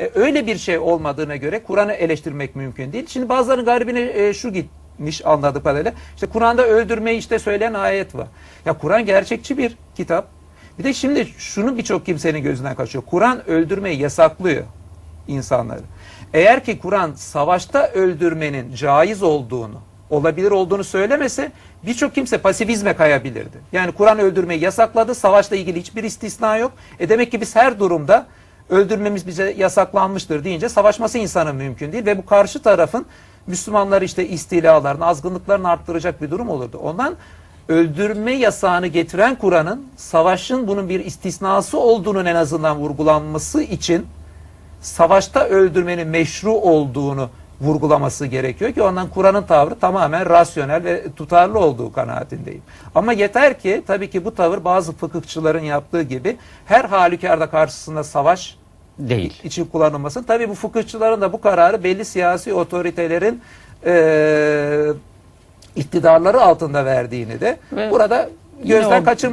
E, öyle bir şey olmadığına göre Kur'an'ı eleştirmek mümkün değil. Şimdi bazılarının garibine e, şu gitmiş anladığı kadarıyla. İşte Kur'an'da öldürmeyi işte söyleyen ayet var. Ya Kur'an gerçekçi bir kitap. Bir de şimdi şunu birçok kimsenin gözünden kaçıyor. Kur'an öldürmeyi yasaklıyor insanları. Eğer ki Kur'an savaşta öldürmenin caiz olduğunu, olabilir olduğunu söylemese birçok kimse pasifizme kayabilirdi. Yani Kur'an öldürmeyi yasakladı, savaşla ilgili hiçbir istisna yok. E demek ki biz her durumda öldürmemiz bize yasaklanmıştır deyince savaşması insanın mümkün değil ve bu karşı tarafın Müslümanlar işte istilalarını, azgınlıklarını arttıracak bir durum olurdu. Ondan öldürme yasağını getiren Kur'an'ın savaşın bunun bir istisnası olduğunun en azından vurgulanması için savaşta öldürmenin meşru olduğunu vurgulaması gerekiyor ki ondan Kur'an'ın tavrı tamamen rasyonel ve tutarlı olduğu kanaatindeyim. Ama yeter ki tabii ki bu tavır bazı fıkıhçıların yaptığı gibi her halükarda karşısında savaş Değil. için kullanılmasın. Tabii bu fıkıhçıların da bu kararı belli siyasi otoritelerin eee iktidarları altında verdiğini de Ve burada gözden kaçırmamak